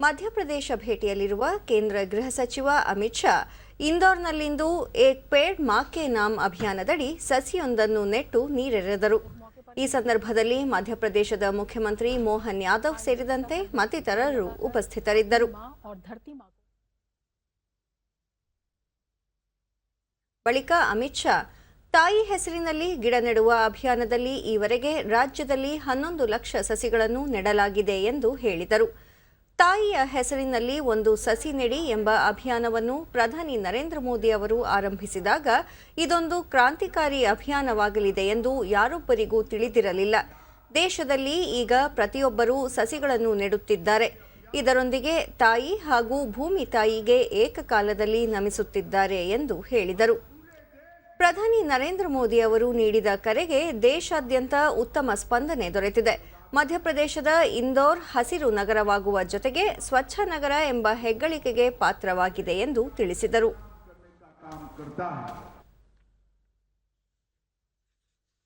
ಮಧ್ಯಪ್ರದೇಶ ಭೇಟಿಯಲ್ಲಿರುವ ಕೇಂದ್ರ ಗೃಹ ಸಚಿವ ಅಮಿತ್ ಶಾ, ಇಂದೋರ್ನಲ್ಲಿಂದು ಏಕ್ ಪೇಡ್ ಮಾಕೆ ನಾಮ್ ಅಭಿಯಾನದಡಿ ಸಸಿಯೊಂದನ್ನು ನೆಟ್ಟು ನೀರೆರೆದರು. ಈ ಸಂದರ್ಭದಲ್ಲಿ ಮಧ್ಯಪ್ರದೇಶದ ಮುಖ್ಯಮಂತ್ರಿ ಮೋಹನ್ ಯಾದವ್ ಸೇರಿದಂತೆ ಮತ್ತಿತರರು ಉಪಸ್ಥಿತರಿದ್ದರು. ಬಳಿಕ ಅಮಿತ್ ಶಾ, ತಾಯಿ ಹೆಸರಿನಲ್ಲಿ ಗಿಡ ನೆಡುವ ಅಭಿಯಾನದಲ್ಲಿ ಈವರೆಗೆ ರಾಜ್ಯದಲ್ಲಿ ಹನ್ನೊಂದು ಲಕ್ಷ ಸಸಿಗಳನ್ನು ನೆಡಲಾಗಿದೆ ಎಂದು ಹೇಳಿದರು. ತಾಯಿಯ ಹೆಸರಿನಲ್ಲಿ ಒಂದು ಸಸಿ ನೆಡಿ ಎಂಬ ಅಭಿಯಾನವನ್ನು ಪ್ರಧಾನಿ ನರೇಂದ್ರ ಮೋದಿ ಅವರು ಆರಂಭಿಸಿದಾಗ ಇದೊಂದು ಕ್ರಾಂತಿಕಾರಿ ಅಭಿಯಾನವಾಗಲಿದೆ ಎಂದು ಯಾರೊಬ್ಬರಿಗೂ ತಿಳಿದಿರಲಿಲ್ಲ. ದೇಶದಲ್ಲಿ ಈಗ ಪ್ರತಿಯೊಬ್ಬರೂ ಸಸಿಗಳನ್ನು ನೆಡುತ್ತಿದ್ದಾರೆ. ಇದರೊಂದಿಗೆ ತಾಯಿ ಹಾಗೂ ಭೂಮಿ ತಾಯಿಗೆ ಏಕಕಾಲದಲ್ಲಿ ನಮಿಸುತ್ತಿದ್ದಾರೆ ಎಂದು ಹೇಳಿದರು. ಪ್ರಧಾನಿ ನರೇಂದ್ರ ಮೋದಿ ಅವರು ನೀಡಿದ ಕರೆಗೆ ದೇಶಾದ್ಯಂತ ಉತ್ತಮ ಸ್ಪಂದನೆ ದೊರೆತಿದೆ. ಮಧ್ಯಪ್ರದೇಶದ ಇಂದೋರ್ ಹಸಿರು ನಗರವಾಗುವ ಜೊತೆಗೆ ಸ್ವಚ್ಛ ನಗರ ಎಂಬ ಹೆಗ್ಗಳಿಕೆಗೆ ಪಾತ್ರವಾಗಿದೆ ಎಂದು ತಿಳಿಸಿದರು.